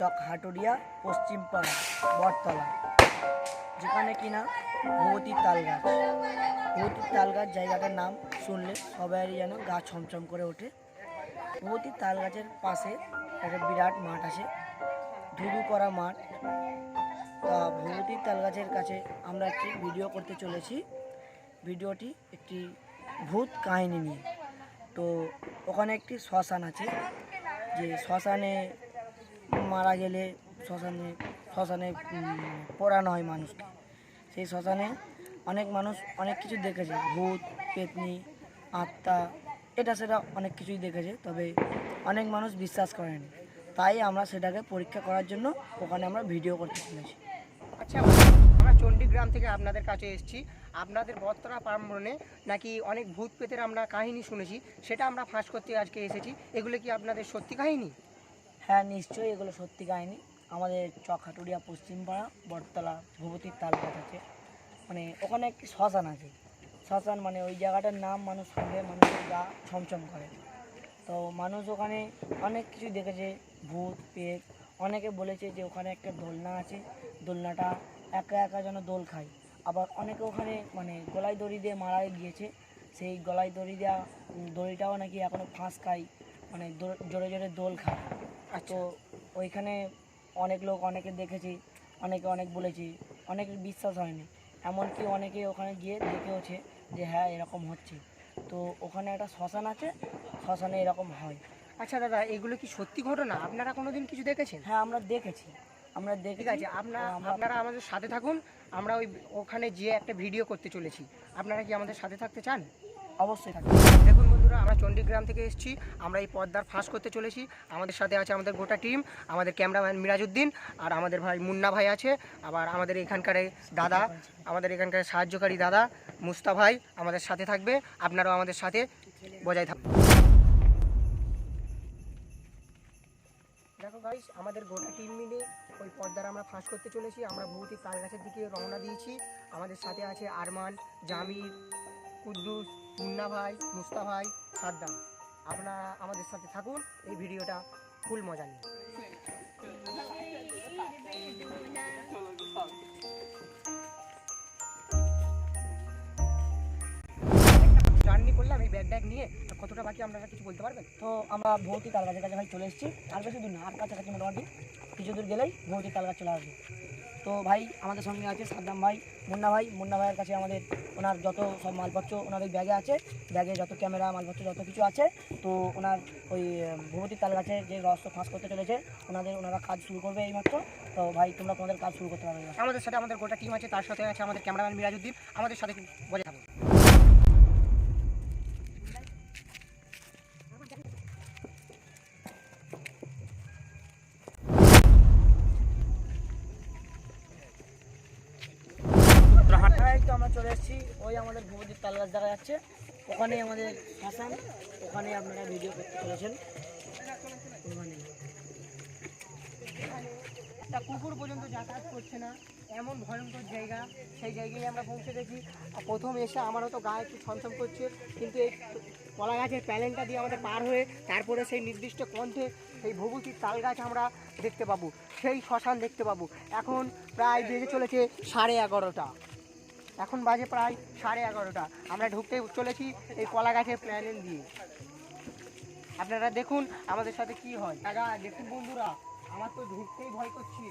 চক হাটুরিয়া পশ্চিমপাড়া বটতলা, যেখানে কিনা ভগবতীর তাল গাছ। ভগবতীর তাল গাছ জায়গাটার নাম শুনলে সবারই যেন গা ছমছম করে ওঠে। ভগবতীর তাল গাছের পাশে একটা বিরাট মাঠ আছে, ধুধু করা মাঠ। তা ভগবতীর তাল গাছের কাছে আমরা একটি ভিডিও করতে চলেছি। ভিডিওটি একটি ভূত কাহিনী নিয়ে। তো ওখানে একটি শ্মশান আছে, যে শ্মশানে মারা গেলে শ্মশানে শ্মশানে পোড়ানো হয় মানুষকে। সেই শ্মশানে অনেক মানুষ অনেক কিছু দেখেছে। ভূত, পেতনি, আত্মা, এটা সেটা অনেক কিছুই দেখেছে, তবে অনেক মানুষ বিশ্বাস করেনি। তাই আমরা সেটাকে পরীক্ষা করার জন্য ওখানে আমরা ভিডিও করতে চলেছি। আচ্ছা আমরা চণ্ডীগ্রাম থেকে আপনাদের কাছে এসেছি। আপনাদের বত্তরা প্রাঙ্গণে নাকি অনেক ভূত পেতের আমরা কাহিনী শুনেছি, সেটা আমরা ফাঁস করতে আজকে এসেছি। এগুলো কি আপনাদের সত্যি কাহিনী? হ্যাঁ নিশ্চয়ই এগুলো সত্যি কাহিনী। আমাদের চকহাটুরিয়া পশ্চিমপাড়া, বটতলা, ভূপতির তালগাছ আছে। মানে ওখানে একটি শ্মশান আছে। শ্মশান মানে ওই জায়গাটার নাম মানুষ শুনলে মানুষের গা ছমছম করে। তো মানুষ ওখানে অনেক কিছু দেখেছে, ভূত, পেট। অনেকে বলেছে যে ওখানে একটা দোলনা আছে। দোলনাটা একা একা যেন দোল খায়। আবার অনেকে ওখানে মানে গলায় দড়ি দিয়ে মারা গিয়েছে সেই গলায় দড়ি দেওয়া দড়িটাও নাকি এখনও ফাঁস খায়। মানে জোরে জোরে দোল খায়। তো ওইখানে অনেক লোক অনেকে দেখেছি অনেকে অনেক বলেছি অনেকের বিশ্বাস হয়নি। এমনকি অনেকে ওখানে গিয়ে দেখেওছে যে হ্যাঁ এরকম হচ্ছে। তো ওখানে একটা শ্মশান আছে শ্মশানে এরকম হয়। আচ্ছা দাদা এগুলো কি সত্যি ঘটনা? আপনারা কোনো দিন কিছু দেখেছেন? হ্যাঁ আমরা দেখেছি। আমরা ঠিক দেখেছি। আছে আপনারা আপনারা আমাদের সাথে থাকুন। আমরা ওই ওখানে যেয়ে একটা ভিডিও করতে চলেছি। আপনারা কি আমাদের সাথে থাকতে চান? অবশ্যই থাকবে। দেখুন বন্ধুরা, আমরা চণ্ডীগ্রাম থেকে এসেছি। আমরা এই পর্দার ফাঁস করতে চলেছি। আমাদের সাথে আছে আমাদের গোটা টিম, আমাদের ক্যামেরাম্যান মিরাজউদ্দিন আর আমাদের ভাই মুন্না ভাই আছে, আবার আমাদের এখানকার দাদা, আমাদের এখানকার সাহায্যকারী দাদা মুস্তা ভাই আমাদের সাথে থাকবে। আপনারাও আমাদের সাথে বজায় থাকবেন দেখো গাইস আমাদের গোটা টিম মিলে ওই পর্দার আমরা ফাঁস করতে চলেছি। আমরা ভৌতিক তাল গাছের দিকে রওনা দিয়েছি। আমাদের সাথে আছে আরমান, জামির, কুদ্দুস মুন্না ভাই, মুস্তা ভাই সাদ্দাম আপনারা আমাদের সাথে থাকুন, এই ভিডিওটা ফুল মজা জার্নি করলাম এই ব্যাগ নিয়ে। কতটা কিছু বলতে পারবেন? তো আমরা ভৌতি তাল গাছের কাছে ভাই চলে এসেছি। আর না, আর কাছাকাছি মোটামুটি। কিছু দূর গেলেই ভৌতি তাল গাছ চলে আসবে। তো ভাই, আমাদের সঙ্গে আছে সাদ্দাম ভাই। মুন্না ভাই, মুন্না ভাইয়ের কাছে আমাদের ওনার যত সব মালপত্র ওনার ওই ব্যাগে আছে, ব্যাগে যত ক্যামেরা, মালপত্র, যত কিছু আছে, তো ওনার ওই ভূপতি তাল গাছে যে রহস্য ফাঁস করতে চলেছে, ওনাদের, ওনারা কাজ শুরু করবে এইমাত্র। তো ভাই, তোমরা তোমাদের কাজ শুরু করতে পারবে। আমাদের সাথে আমাদের গোটা টিম আছে, তার সাথে আছে আমাদের ক্যামেরাম্যান মিরাজুদ্দিন আমাদের সাথে বজায় আমরা এসেছি ওই আমাদের ভগবতীর তাল গাছ দেখা যাচ্ছে। ওখানেই আমাদের শ্মশান ওখানে আপনারা ভিডিও করতে চলেছেন। ওখানে। তা কুকুর পর্যন্ত যাতায়াত করছে না, এমন ভয়ঙ্কর জায়গা, সেই জায়গায় আমরা পৌঁছে গেছি প্রথম এসে আমারও তো গায়ে একটু ছমছম করছে, কিন্তু এই কলা গাছের প্যালেনটা দিয়ে আমাদের পার হয়ে তারপরে সেই নির্দিষ্ট কণ্ঠে সেই ভবুতির তাল গাছ আমরা দেখতে পাবো, সেই শ্মশান দেখতে পাবো। এখন প্রায় বেজে চলেছে সাড়ে এগারোটা। এখন বাজে প্রায় সাড়ে এগারোটা। আমরা ঢুকতে চলেছি এই কলা গাছের প্যালেন দিয়ে। আপনারা দেখুন আমাদের সাথে কি হয়। দাদা, দেখুন বন্ধুরা, আমার তো ঢুকতেই ভয় করছি।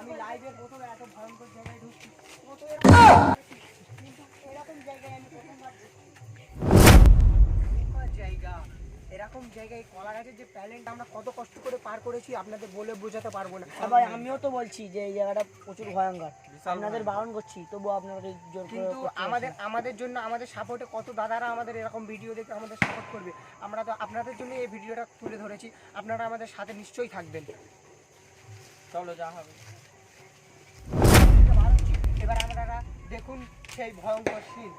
আমি লাইভের প্রথমে এত ভয়ঙ্কর জায়গায় ঢুকছি। জায়গায় আমি জায়গা এরকম জায়গায় কলা গাছের যে প্যালেন্ট আমরা কত কষ্ট করে পার করেছি আপনাদের বলে বোঝাতে পারব না। ভাই আমিও তো বলছি যে এই জায়গাটা প্রচুর ভয়ঙ্কর। আপনাদের বারণ করছি তবুও আপনাদের জোর কিন্তু আমাদের আমাদের জন্য আমাদের সাপোর্টে কত দাদারা আমাদের এরকম ভিডিও দেখে আমাদের সাপোর্ট করবে? আমরা তো আপনাদের জন্য এই ভিডিওটা তুলে ধরেছি। আপনারা আমাদের সাথে নিশ্চয়ই থাকবেন। চলো যা হবে। এবার আপনারা দেখুন সেই ভয়ঙ্কর সিন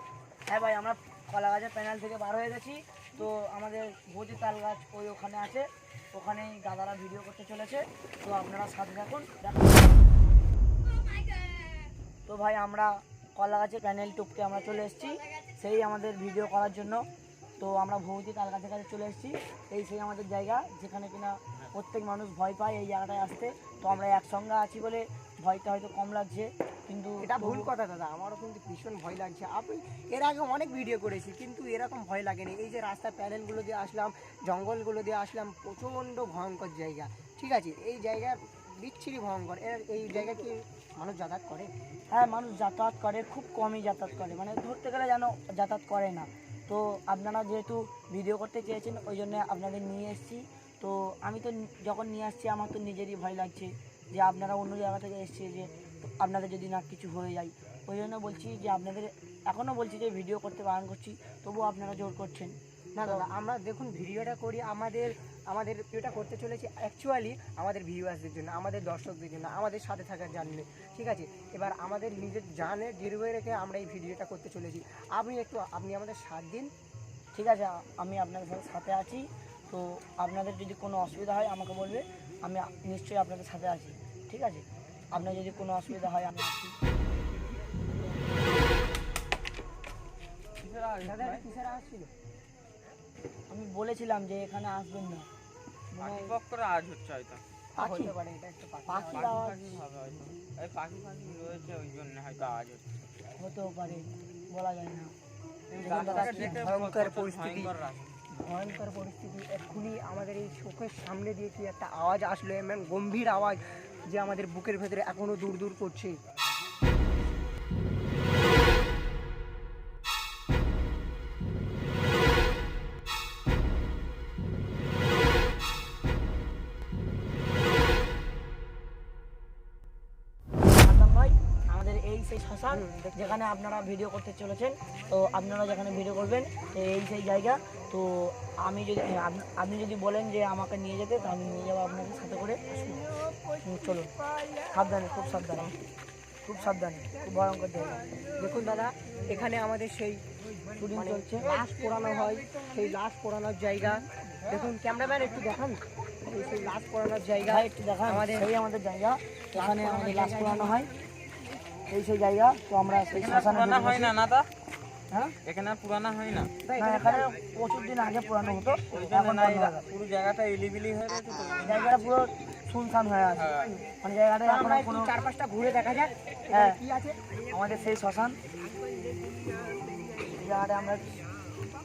হ্যাঁ ভাই আমরা কলা গাছের প্যানেল থেকে বার হয়ে গেছি। তো আমাদের বৌদি তাল গাছ ওই ওখানে আছে, ওখানেই দাদারা ভিডিও করতে চলেছে, তো আপনারা সাথে থাকুন। তো ভাই, আমরা কলা গাছের প্যানেল টুকতে আমরা চলে এসেছি, সেই আমাদের ভিডিও করার জন্য তো আমরা ভৌতি তাল গাছের কাছে চলে এসেছি, এই সেই আমাদের জায়গা, যেখানে কিনা প্রত্যেক মানুষ ভয় পায় এই জায়গাটায় আসতে তো আমরা একসঙ্গে আছি বলে ভয়টা হয়তো কম লাগছে কিন্তু এটা ভুল কথা দাদা আমারও কিন্তু ভীষণ ভয় লাগছে। আপনি এর আগে অনেক ভিডিও করেছি কিন্তু এরকম ভয় লাগেনি। এই যে রাস্তার প্যানেলগুলো দিয়ে আসলাম জঙ্গলগুলো দিয়ে আসলাম প্রচণ্ড ভয়ঙ্কর জায়গা। ঠিক আছে এই জায়গা বিচ্ছিরি ভয়ঙ্কর। এর এই জায়গা কি মানুষ যাতায়াত করে? হ্যাঁ মানুষ যাতায়াত করে খুব কমই যাতায়াত করে। মানে ধরতে গেলে যেন যাতায়াত করে না। তো আপনারা যেহেতু ভিডিও করতে চেয়েছেন ওই জন্য আপনাদের নিয়ে এসেছি। তো আমি তো যখন নিয়ে আসছি আমার তো নিজেরই ভয় লাগছে। যে আপনারা অন্য জায়গা থেকে এসছে যে আপনাদের যদি না কিছু হয়ে যায়। ওই জন্য বলছি যে আপনাদের এখনও বলছি যে ভিডিও করতে বারণ করছি তবুও আপনারা জোর করছেন। না দাদা আমরা দেখুন ভিডিওটা করি আমাদের আমাদের এটা করতে চলেছি অ্যাকচুয়ালি আমাদের ভিউয়ার্সদের জন্য আমাদের দর্শকদের জন্য আমাদের সাথে থাকার জানলে ঠিক আছে? এবার আমাদের নিজের জানে গিরুয়ে রেখে আমরা এই ভিডিওটা করতে চলেছি। আপনি একটু আপনি আমাদের সাত দিন। ঠিক আছে আমি আপনাদের সাথে সাথে আছি। তো আপনাদের যদি কোনো অসুবিধা হয় আমাকে বলবে আমি নিশ্চয়ই আপনাদের সাথে আছি। ঠিক আছে? আপনার যদি কোনো অসুবিধা হয় আমি আসছিল? আমি বলেছিলাম যে এখানে আসবেন না। মানে আজ হচ্ছে হয়তো। পাখি? হতে পারে এটা একটা পাখি আওয়াজ। হবে হয়তো। এই পাখি পাখি রয়েছে ওই জন্য হয়তো আজ হচ্ছে। হতেও পারে বলা যায় না। পরিস্থিতি। ভয়ঙ্কর পরিস্থিতি। এক্ষুনি আমাদের এই চোখের সামনে দিয়ে কি একটা আওয়াজ আসলো? এমন গম্ভীর আওয়াজ। যে আমাদের বুকের ভেতরে এখনও দূর দূর করছে। এই যেখানে আপনারা ভিডিও করতে চলেছেন তো আপনারা যেখানে ভিডিও করবেন তো এই সেই জায়গা। তো আমি যদি হ্যাঁ, আপনি যদি বলেন যে আমাকে নিয়ে যেতে তো আমি নিয়ে যাব আপনাকে সাথে করে। চলুন। সাবধানে খুব সাবধানে। খুব সাবধানে খুব ভয়ঙ্কর জায়গা। দেখুন দাদা এখানে আমাদের সেই শুটিং মানে চলছে। লাশ পোড়ানো হয় সেই লাশ পোড়ানোর জায়গা। দেখুন ক্যামেরাম্যান একটু দেখান। সেই লাশ পোড়ানোর জায়গা একটু দেখান। আমাদের- সেই আমাদের জায়গা। এখানে আমাদের লাশ পোড়ানো হয়। এই সেই জায়গা তো আমরা সেই শ্মশানে ঢুকে হয় না গেছি। না তা হ্যাঁ? এখানে আর পুরানা হয় না। না এখানে প্রচুর দিন আগে পুরানো হতো হয়ে গেছে। পুরো জায়গাটা ইলিবিলি হয়ে জন্য- জায়গাটা পুরো শুনশান হয়ে আছে। হ্যাঁ। মানে জায়গাটা এখন আমরা কোনো চার পাঁচটা ঘুরে দেখা যাক হ্যাঁ। কি আছে। আমাদের সেই শ্মশান। জায়গাটা আমরা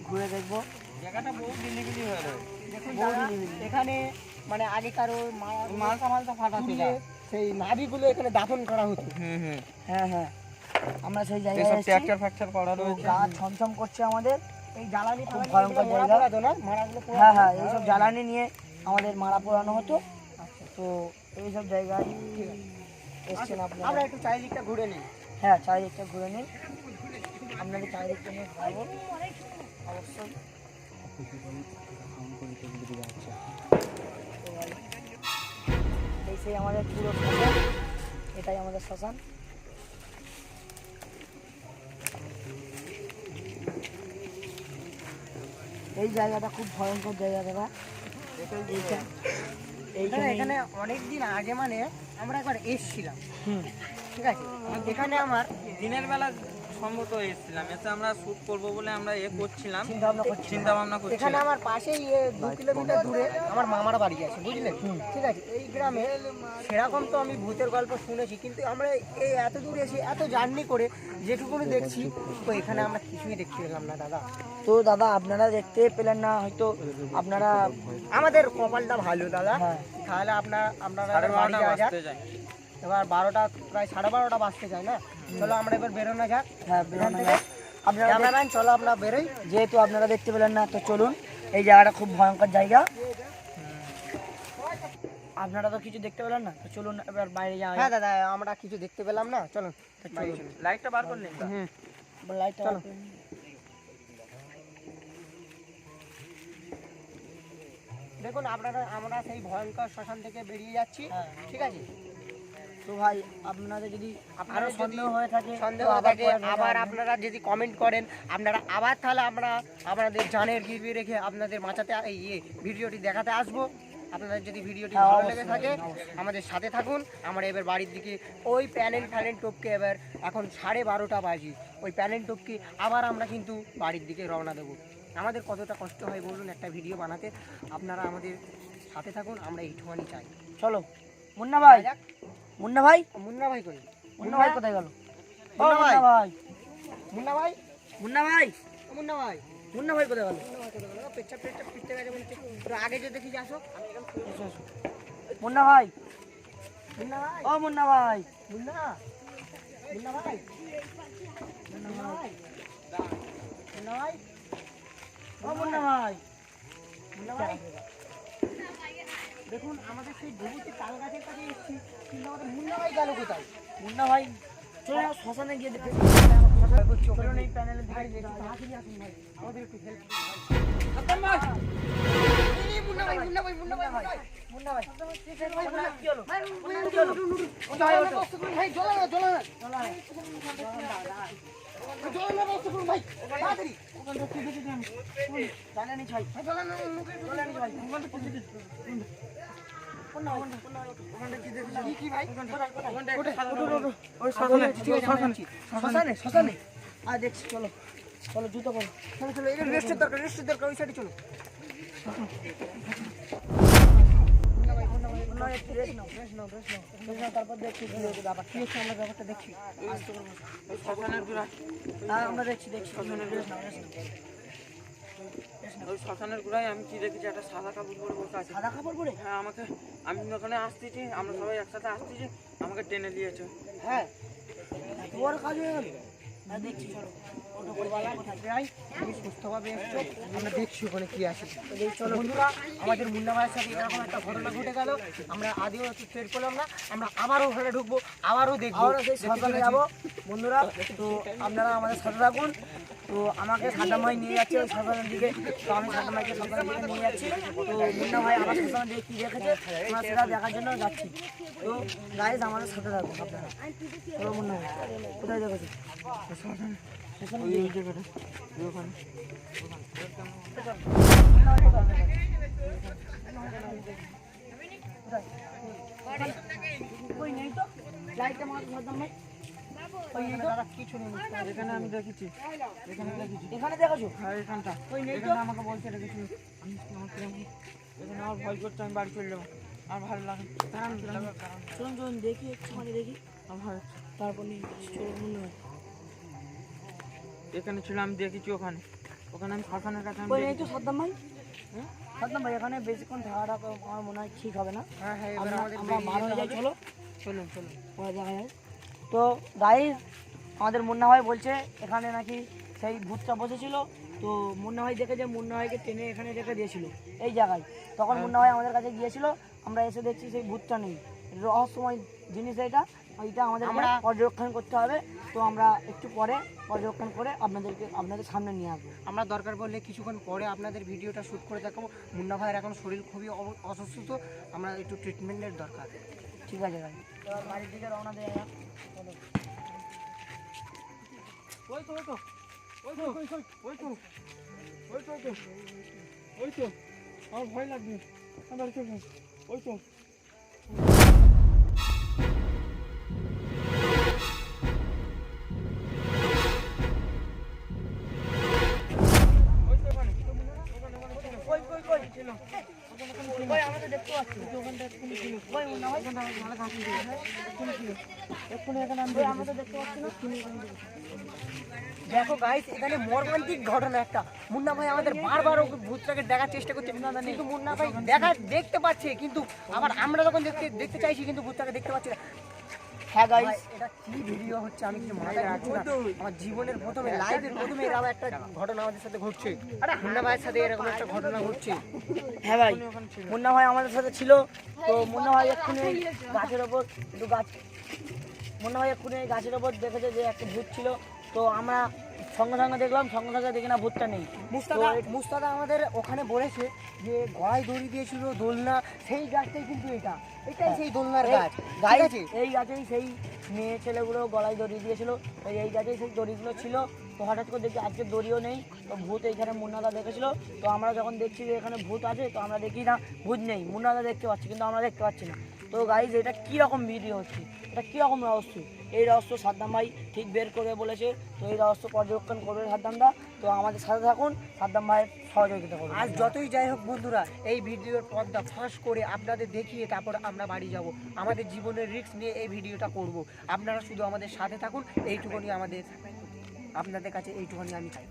ঘুরে দেখব। জায়গাটা বহু ইলিবিলি হয়ে রয়েছে। দেখুন। এখানে মানে আগেকার ওই মা- মালটা মালটা ফাটা ছিল সেই নাভিগুলো এখানে দাফন করা হতো। হুম হুম। হ্যাঁ হ্যাঁ। আমরা সেই জায়গায় যেসব এসেছি। ট্র্যাকচার ফ্র্যাকচার করা রয়েছে। গা ছমছম করছে আমাদের। এই জ্বালানি খুব ভয়ঙ্কর জায়গা। মারাগুলো হ্যাঁ? হ্যাঁ এইসব জ্বালানি নিয়ে আমাদের মারা পোড়ানো হতো। তো এইসব জায়গায় এসছেন আপনারা। আমরা একটু চারিদিকটা ঘুরে নিই। হ্যাঁ চারিদিকটা ঘুরে নিন। আপনাদের চারিদিকটা নিয়ে ঘুরাবো। অবশ্যই। এই সেই আমাদের পুরো শ্মশান এটাই আমাদের শ্মশান এই জায়গাটা খুব ভয়ঙ্কর জায়গা দাদা। এইখানে এখানে অনেক দিন আগে মানে আমরা একবার এসছিলাম। ঠিক আছে? এখানে আমার দিনের বেলা সম্ভবত এসেছিলাম। এসে আমরা শুট করব বলে আমরা এ করছিলাম। চিন্তা ভাবনা করছি চিন্তা ভাবনা এখানে আমার পাশেই এ, দু কিলোমিটার দূরে আমার মামার বাড়ি আছে বুঝলেন ঠিক আছে এই গ্রামে সেরকম তো আমি ভূতের গল্প শুনেছি কিন্তু আমরা এই এত দূর এসে এত জার্নি করে যেটুকুনি দেখছি তো এখানে আমরা কিছুই দেখতে পেলাম না দাদা। তো দাদা আপনারা দেখতে পেলেন না হয়তো আপনারা আমাদের কপালটা ভালো দাদা। হ্যাঁ। তাহলে আপনার আপনারা এবার বাড়ি বারোটা যাওয়া যাক এবার বারোটা প্রায় সাড়ে বারোটা বাজতে যায় না? চলো আমরা এবার বেরোনো যাক। হ্যাঁ বেরোনো যাক। আপনারা চলো আমরা বেরোই। যেহেতু আপনারা দেখতে পেলেন না তো চলুন। এই জায়গাটা খুব ভয়ঙ্কর জায়গা। আপনারা তো কিছু দেখতে পেলেন না তো চলুন এবার বাইরে যাওয়া হ্যাঁ দাদা আমরা কিছু দেখতে পেলাম না চলো চলুন। লাইটটা বার করলেন? হুম। লাইটটা চলো। দেখুন আপনারা আমরা সেই ভয়ঙ্কর শ্মশান থেকে বেরিয়ে যাচ্ছি। হ্যাঁ। ঠিক আছে? তো ভাই আপনাদের যদি সন্দেহ হয়ে থাকে সন্দেহ আবার থাকে আবার আপনারা যদি কমেন্ট করেন আপনারা আবার তাহলে আমরা আপনাদের জানের গিরবি রেখে আপনাদের এই ইয়ে ভিডিওটি দেখাতে আসব। আপনাদের যদি ভিডিওটি হ্যাঁ, ভালো লেগে থাকে আমাদের সাথে থাকুন। আমরা এবার বাড়ির দিকে ওই প্যানেল ফ্যানেল টপকে এবার এখন সাড়ে বারোটা বাজি। ওই প্যানেল টোপকে আবার আমরা কিন্তু বাড়ির দিকে রওনা দেবো। আমাদের কতটা কষ্ট হয় বলুন একটা ভিডিও বানাতে। আপনারা আমাদের সাথে থাকুন আমরা এইটুখানি চাই। চলো। মুন্না ভাই। মুন্না ভাই? মুন্না ভাই করি মুন্না ভাই কোথায় গেল? মুন্না ভাই। মুন্না ভাই? মুন্না ভাই? মুন্না ভাই। মুন্না ভাই মুন্না ভাই কোথায় গেল? পেচ্ছাপ পেচ্ছাপ পিটতে গেছে বলছে। আগে যে দেখি আসো মুন্না ভাই। মুন্না ভাই? ও মুন্না ভাই। মুন্না? মুন্না ভাই? মুন্না ভাই? মুন্না ভাই? ও মুন্না ভাই। মুন্না ভাই? দেখুন, আমাদের সেই ডুবুতি তাল গাছের কাছে এসেছি। কিন্তু আমাদের মুন্না ভাই গেল কোথায়? মুন্না ভাই চলো শ্মশানে গিয়ে দেখে আমাদের একটু হেল্প আর দেখছি চলো চলো জুতো পরো চলো চলো রেস্টের দরকার রেস্টের দরকার ওই সাইডে চলো তারপর দেখছি ব্যাপার আমরা ব্যাপারটা আমরা দেখছি ওই আমি একটা সাদা কাপড় সাদা কাপড় পরে হ্যাঁ আমাকে আমি ওখানে আসতেছি আমরা সবাই একসাথে আসতেছি আমাকে টেনে নিয়েছে হ্যাঁ দেখছি, চলো। তুমি সুস্থভাবে এসছো আমরা দেখছি ওখানে কী আছে। চলো বন্ধুরা আমাদের মুন্না ভাইয়ের সাথে এরকম একটা ঘটনা ঘটে গেল। আমরা আদিও একটু ফের করলাম না আমরা আবারও ঘরে ঢুকবো আবারও দেখব সেই যাব। বন্ধুরা তো আপনারা আমাদের সাথে থাকুন তো আমাকে সাদা ভাই নিয়ে যাচ্ছে ওই শ্মশানের দিকে। তো আমি সাদা ভাইকে শ্মশানের দিকে নিয়ে যাচ্ছি। তো মুন্না ভাই আমার শ্মশানের দিকে কী দেখেছে আমরা সেটা দেখার জন্য যাচ্ছি। তো গাইজ আমাদের সাথে থাকুন আপনারা চলো মুন্না ভাই কোথায় দেখেছ? ওই নেই তো? লাইটটা মার সাদা এখানে আমি দেখেছি। এখানে দেখেছি। এখানে দেখেছ? হ্যাঁ এখানটা। ওই এখানে আমাকে বলছে রেখেছি আমি আমার কিরম এখানে আমার ভয় করছে আমি বাড়ি চলে যাব। আমার ভালো লাগে দাঁড়ান দাঁড়ান। চলুন চলুন দেখি একটুখানি দেখি। আমার তারপর নিয়ে চলুন মুন্না ভাই এখানে ছিল আমি দেখেছি ওখানে। ওখানে আমি শ্মশানের কাছে ওই তো সাদ্দাম ভাই? সাদ্দাম ভাই এখানে বেশিক্ষণ থাকাটা আমার মনে হয় ঠিক হবে না। হ্যাঁ হ্যাঁ এবার আমাদের আমরা বার যাই চলো। চলুন চলুন। পরে দেখা যায় তো গাইজ আমাদের মুন্না ভাই বলছে এখানে নাকি সেই ভূতটা বসেছিল। তো মুন্না ভাই দেখে যে মুন্না ভাইকে টেনে এখানে রেখে দিয়েছিল এই জায়গায়। তখন মুন্না ভাই আমাদের কাছে গিয়েছিল আমরা এসে দেখছি সেই ভূতটা নেই। রহস্যময় জিনিস এটা এটা আমাদের আমরা- পর্যবেক্ষণ করতে হবে। তো আমরা একটু পরে পর্যবেক্ষণ করে আপনাদেরকে আপনাদের সামনে নিয়ে আসব। আমরা দরকার পড়লে কিছুক্ষণ পরে আপনাদের ভিডিওটা শ্যুট করে দেখাবো। মুন্না ভাইয়ের এখন শরীর খুবই অসুস্থ আমরা একটু ট্রিটমেন্টের দরকার। ঠিক আছে ভাই এবার বাড়ির দিকে রওনা দেয় চলো ওই তো ওই তো ওই তো ওই তো ওই তো ওই তো ওই তো আমার ভয় লাগবে। আমার ওই তো। দেখো গাইস এখানে মর্মান্তিক ঘটনা একটা। মুন্না ভাই আমাদের বারবার ওকে ভূতটাকে দেখার চেষ্টা করছে, কিন্তু মুন্না ভাই দেখা, দেখতে পাচ্ছে, কিন্তু আবার আমরা যখন দেখতে দেখতে চাইছি, কিন্তু ভূতটাকে দেখতে পাচ্ছি না। হ্যাঁ এটা কি ভিডিও হচ্ছে? আমি আমার জীবনের প্রথমে লাইভের একটা ঘটনা আমাদের সাথে ঘটছে। মুন্না ভাইয়ের সাথে এরকম একটা ঘটনা ঘটছে। হ্যাঁ ভাই, মুন্না ভাই আমাদের সাথে ছিল। তো মুন্না ভাই এক্ষুনি গাছের ওপর গাছ মুন্না ভাই এক্ষুনি গাছের ওপর দেখেছে যে একটা ভূত ছিল। তো আমরা সঙ্গে সঙ্গে দেখলাম সঙ্গে সঙ্গে দেখি না ভূতটা নেই। মুস্তাদা মুস্তাদা আমাদের ওখানে বলেছে যে গলায় দড়ি দিয়েছিল দোলনা সেই গাছটাই কিন্তু এটা। এটাই সেই দোলনার গাছ। আছে এই গাছেই সেই মেয়ে ছেলেগুলো গলায় দড়ি দিয়েছিল। এই গাছেই সেই দড়িগুলো ছিল। তো হঠাৎ করে দেখি আজকে দড়িও নেই। তো ভূত এইখানে মুন্নাদা দেখেছিল। তো আমরা যখন দেখছি যে এখানে ভূত আছে তো আমরা দেখি না ভূত নেই। মুন্নাদা দেখতে পাচ্ছি কিন্তু আমরা দেখতে পাচ্ছি না। তো গাইজ এটা কীরকম ভিডিও হচ্ছে? এটা কীরকম রহস্য? এই রহস্য সাদ্দাম ভাই ঠিক বের করে বলেছে। তো এই রহস্য পর্যবেক্ষণ করবে সাদ্দামদা। তো আমাদের সাথে থাকুন, সাদ্দাম ভাইয়ের সহযোগিতা করুন আজ যতই যাই হোক বন্ধুরা, এই ভিডিওর পর্দা ফাঁস করে আপনাদের দেখিয়ে তারপর আমরা বাড়ি যাব। আমাদের জীবনের রিস্ক নিয়ে এই ভিডিওটা করব। আপনারা শুধু আমাদের সাথে থাকুন, এইটুকুনি আমাদের আপনাদের কাছে, এইটুকুনি আমি চাই।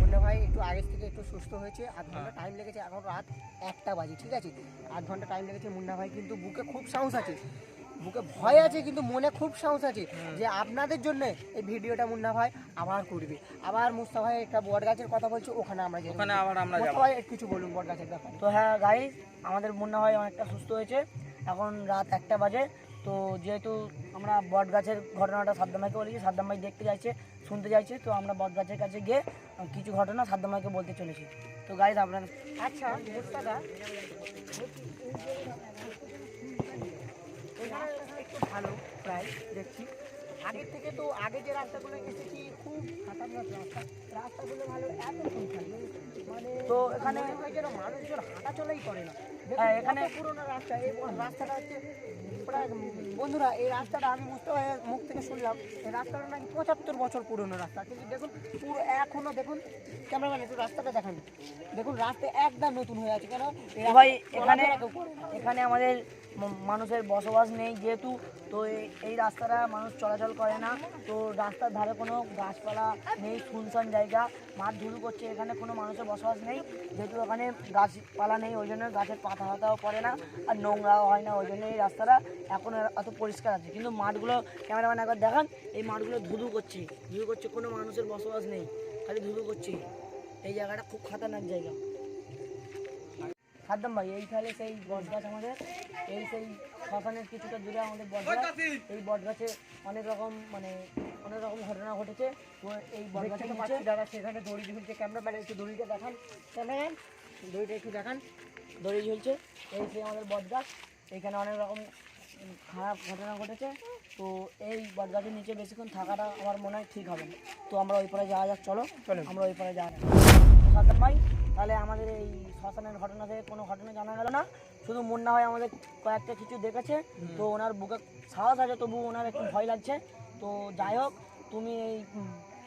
মুন্না ভাই একটু আগের থেকে একটু সুস্থ হয়েছে আধ ঘণ্টা টাইম লেগেছে এখন রাত একটা বাজে ঠিক আছে? আধ ঘণ্টা টাইম লেগেছে মুন্না ভাই কিন্তু বুকে খুব সাহস আছে। বুকে ভয় আছে কিন্তু মনে খুব সাহস আছে যে আপনাদের জন্য এই ভিডিওটা মুন্না ভাই আবার করবে। আবার মুস্তা ভাই একটা বট গাছের কথা বলছে ওখানে আমরা যাব ওখানে আবার আমরা যাব। ভাই কিছু বলুন বট গাছের ব্যাপারে। তো হ্যাঁ গাইজ আমাদের মুন্না ভাই অনেকটা সুস্থ হয়েছে। এখন রাত একটা বাজে তো যেহেতু আমরা বট গাছের ঘটনাটা সাদ্দাম ভাইকে বলেছি সাদ্দাম ভাই দেখতে চাইছে শুনতে চাইছে তো আমরা বট গাছের কাছে গিয়ে কিছু ঘটনা সাদ্দাম ভাইকে বলতে চলেছি। তো গাইজ আপনারা আচ্ছা একটু ভালো প্রায় দেখছি। আগের থেকে তো আগে যে রাস্তাগুলো এসেছি খুব রাস্তা। রাস্তাগুলো ভালো এত মানে তো এখানে মানুষজন হাঁটা চলাই করে না। হ্যাঁ, এখানে- পুরোনো রাস্তা এই রাস্তাটা হচ্ছে প্রায় বন্ধুরা এই রাস্তাটা আমি বুঝতে পারি মুখ থেকে শুনলাম। এই রাস্তাটা নাকি পঁচাত্তর বছর পুরনো রাস্তা। কিন্তু দেখুন পুরো এখনও দেখুন ক্যামেরাম্যান একটু রাস্তাটা দেখান। দেখুন রাস্তা একদম নতুন হয়ে আছে কেন? ভাই এখানে। এখানে আমাদের মানুষের বসবাস নেই যেহেতু, তো এই- রাস্তাটা মানুষ চলাচল করে না। তো রাস্তার ধারে কোনো গাছপালা নেই, শুনশান জায়গা, মাঠ ধুলু করছে, এখানে কোনো মানুষের বসবাস নেই। যেহেতু ওখানে গাছপালা নেই, ওই জন্য গাছের পাতা হাতাও পড়ে না আর নোংরাও হয় না, ওই জন্য এই রাস্তাটা এখন এত পরিষ্কার আছে। কিন্তু মাঠগুলো, ক্যামেরাম্যান একবার দেখান, এই মাঠগুলো ধুধু করছে ধুধু করছে, কোনো মানুষের বসবাস নেই, খালি ধুধু করছে। এই জায়গাটা খুব খাতারনাক জায়গা। সাদ্দাম ভাই এই তাহলে সেই বটগাছ আমাদের এই সেই শ্মশানের কিছুটা দূরে আমাদের বটগাছ। এই বটগাছে অনেক রকম মানে অনেক রকম ঘটনা ঘটেছে। তো এই বট দেখতে গাছের পাচ্ছি। দাদা সেখানে দড়ি ঝুলছে। ক্যামেরাম্যান একটু দড়িটা দেখান। ক্যামেরাম্যান দড়িটা একটু দেখান। দড়ি ঝুলছে। এই সেই আমাদের বট গাছ। এখানে অনেক রকম খারাপ ঘটনা ঘটেছে। তো এই বটগাছের নিচে বেশিক্ষণ থাকাটা আমার মনে হয় ঠিক হবে না। তো আমরা ওই পারে যাওয়া যাক চলো। চলো। আমরা ওই পারে যাওয়া যাক। সাদ্দাম ভাই তাহলে আমাদের এই শ্মশানের ঘটনা থেকে কোনো ঘটনা জানা গেল না। শুধু মুন্না হয় আমাদের কয়েকটা কিছু দেখেছে। তো ওনার বুকে সাহস আছে তবু ওনার একটু ভয় লাগছে। তো যাই হোক তুমি এই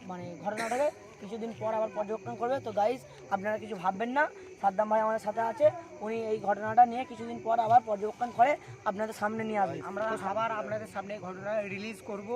মানে ঘটনাটাকে কিছুদিন পর আবার পর্যবেক্ষণ করবে। তো গাইজ আপনারা কিছু ভাববেন না। সাদ্দাম ভাই আমাদের সাথে আছে। উনি এই ঘটনাটা নিয়ে কিছুদিন পর আবার পর্যবেক্ষণ করে আপনাদের সামনে নিয়ে আসবে। আমরা আবার আপনাদের সামনে এই ঘটনা রিলিজ করব।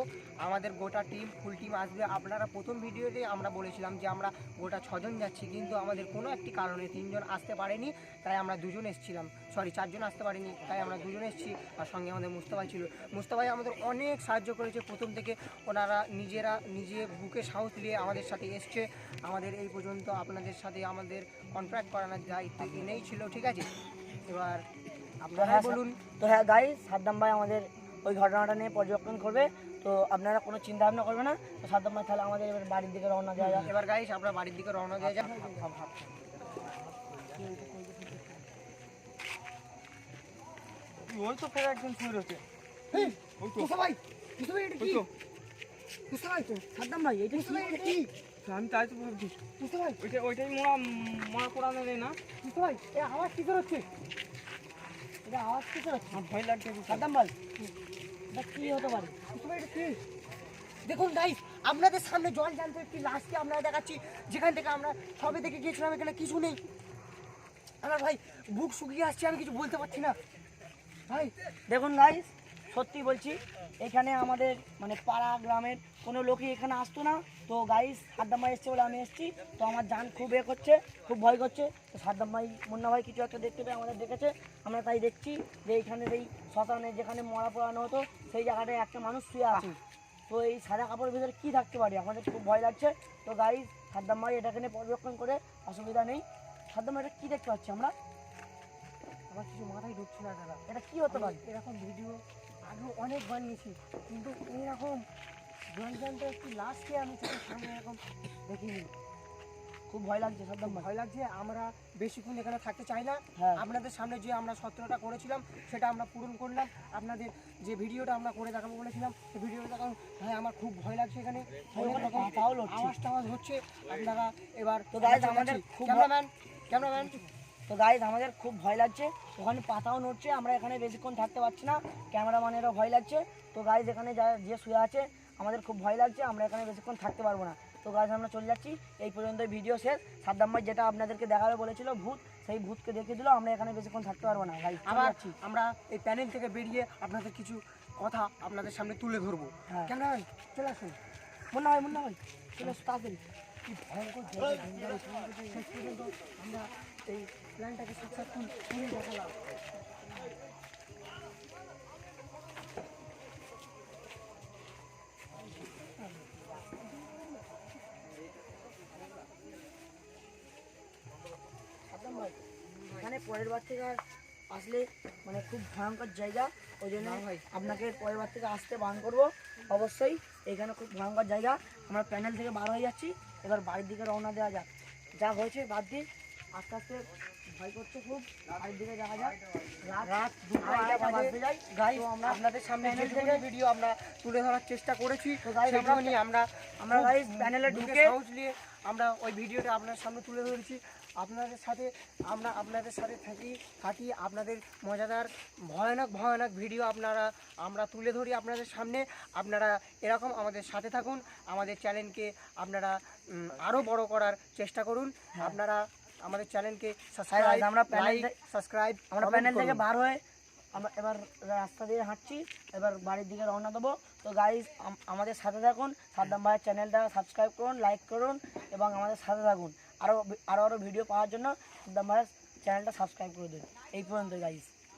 আমাদের গোটা টিম ফুল টিম আসবে। আপনারা প্রথম ভিডিওতে আমরা বলেছিলাম যে আমরা গোটা ছজন যাচ্ছি, কিন্তু আমাদের কোনো একটি কারণে তিনজন আসতে পারেনি, তাই আমরা দুজন এসেছিলাম। সরি চারজন আসতে পারিনি, তাই আমরা দুজন এসেছি। আর সঙ্গে আমাদের মুস্তাফাই ছিল। মুস্তাফাই আমাদের অনেক সাহায্য করেছে। প্রথম থেকে ওনারা নিজেরা, নিজে বুকে সাহস নিয়ে আমাদের সাথে এসছে। আমাদের এই পর্যন্ত আপনাদের সাথে আমাদের কন্ট্রাক্ট করানোর দায়িত্ব এনেই ছিল ঠিক আছে? এবার আপনারা হ্যাঁ, বলুন। তো হ্যাঁ গাইজ সাদ্দাম ভাই আমাদের ওই ঘটনাটা নিয়ে পর্যবেক্ষণ করবে। তো আপনারা কোনো চিন্তা ভাবনা করবে না। তো সাদ্দাম ভাই তাহলে আমাদের এবার বাড়ির দিকে রওনা দেওয়া যাক। এবার গাইস আমরা বাড়ির দিকে রওনা দেওয়া যাক। ওই তো ফের একজন শুয়ে রয়েছে। মুস্তাফাই এটা ওই কি তো সাদ্দাম ভাই এটা কি? মুস্তাফাই এটা কি? আমি তাই তো ভাবছি। মুস্তাফাই ওইটা ওইটাই মোড়া মোড়া কোড়ানো নেই না? মুস্তাফাই এ আওয়াজ কি করে হচ্ছে? এটা আওয়াজ কি করে আমার ভয় লাগছে। সাদ্দাম ভাই এটা কি হতে পারে? মুস্তাফাই এটা কি? দেখুন গাইস আপনাদের সামনে জল জানতে একটি লাশকে আমরা দেখাচ্ছি। যেখান থেকে আমরা সবে দেখে গিয়েছিলাম এখানে কিছু নেই। আমার ভাই বুক শুকিয়ে আসছে আমি কিছু বলতে পারছি না। ভাই দেখুন গাইস সত্যি বলছি, এখানে আমাদের মানে পাড়া গ্রামের কোনো লোকই এখানে আসতো না। তো গাইস সাদ্দাম ভাই এসছে বলে আমি এসেছি। তো আমার জান খুব এ করছে, খুব ভয় করছে। তো সাদ্দাম ভাই মুন্না ভাই কিছু একটা দেখতে পেয়ে আমাদের দেখেছে। আমরা তাই দেখছি যে এইখানে এই শ্মশানে যেখানে মরা পোড়ানো হতো, সেই জায়গাটায় একটা মানুষ শুয়ে আছে। তো এই সাদা কাপড়ের ভিতরে কী থাকতে পারে? আমাদের খুব ভয় লাগছে। তো গাইস সাদ্দাম ভাই এটাকে নিয়ে পর্যবেক্ষণ করে, অসুবিধা নেই। সাদ্দাম ভাই এটা কী দেখতে পাচ্ছি আমরা? আমার কিছু মাথায় ঢুকছে না দাদা। এটা কী হতে পারে? এরকম ভিডিও আগেও অনেক বানিয়েছি কিন্তু এইরকম জলজান্ত একটি লাশকে আমি চোখের সামনে এরকম দেখিনি। খুব ভয় লাগছে সাদ্দাম ভয় লাগছে আমরা বেশিক্ষণ এখানে থাকতে চাই না। হ্যাঁ। আপনাদের সামনে যে আমরা সত্রটা করেছিলাম সেটা আমরা পূরণ করলাম। আপনাদের যে ভিডিওটা আমরা করে দেখাবো বলেছিলাম সেই ভিডিওটা দেখাবো ভাই আমার খুব ভয় লাগছে এখানে। আওয়াজ টাওয়াজ হচ্ছে। আপনারা এবার আমাদের ক্যামেরাম্যান ক্যামেরাম্যান তো গাইজ আমাদের খুব ভয় লাগছে। ওখানে পাতাও নড়ছে আমরা এখানে বেশিক্ষণ থাকতে পারছি না। ক্যামেরাম্যানেরও ভয় লাগছে। তো গাইজ এখানে যা যে শুয়ে আছে আমাদের খুব ভয় লাগছে আমরা এখানে বেশিক্ষণ থাকতে পারব না। তো গাইজ আমরা চলে যাচ্ছি। এই পর্যন্ত ভিডিও শেষ। সাদ্দাম ভাই যেটা আপনাদেরকে দেখাবে বলেছিল ভূত সেই ভূতকে দেখিয়ে দিল আমরা এখানে বেশিক্ষণ থাকতে পারব না। গাইজ আবার আমরা এই প্যানেল থেকে বেরিয়ে আপনাদের কিছু কথা আপনাদের সামনে তুলে ধরবো। হ্যাঁ। ক্যামেরাম্যান চলে আসুন। মুন্না ভাই মুন্না ভাই চলে আসুন তাড়াতাড়ি। কি ভয়ঙ্কর শেষ পর্যন্ত আমরা এই প্ল্যানটাকে সাকসেসফুল করে দেখালাম। এখানে পরের বার থেকে আর আসলে মানে খুব ভয়ঙ্কর জায়গা ওই জন্য আপনাকে পরের বার থেকে আসতে বান করব। অবশ্যই এখানে খুব ভয়ঙ্কর জায়গা। আমরা প্যানেল থেকে বার হয়ে যাচ্ছি। এবার বাড়ির দিকে রওনা দেওয়া যাক। যা হয়েছে বাদ দিন আস্তে আস্তে ভয় করছে খুব। বাড়ির দিকে যাওয়া যাক। রাত বাজতে যাই। আমরা আপনাদের সামনে ভিডিও আমরা তুলে ধরার চেষ্টা করেছি। আমরা- আমরা আমরা প্যানেলে ঢুকে আমরা ওই ভিডিওটা আপনার সামনে তুলে ধরেছি। আপনাদের সাথে আমরা আপনাদের সাথে থাকি থাকি। আপনাদের মজাদার ভয়ানক ভয়ানক ভিডিও আপনারা আমরা তুলে ধরি আপনাদের সামনে। আপনারা এরকম আমাদের সাথে থাকুন। আমাদের চ্যানেলকে আপনারা আরও আরও বড় করার চেষ্টা করুন। আপনারা আমাদের চ্যানেলকে সাবস্ক্রাইব হ্যাঁ। আমরা panel সাবস্ক্রাইব আমরা প্যানেল থেকে বার হয়ে আমরা এবার রাস্তা দিয়ে হাঁটছি। এবার বাড়ির দিকে রওনা দেবো। তো গাইজ আমাদের সাথে থাকুন। সাদ্দাম ভাইয়ের চ্যানেলটা সাবস্ক্রাইব করুন লাইক করুন এবং আমাদের সাথে থাকুন। আরও আরও আরও ভিডিও পাওয়ার জন্য তোমরা চ্যানেলটা সাবস্ক্রাইব করে দিন। এই পর্যন্ত গাইজ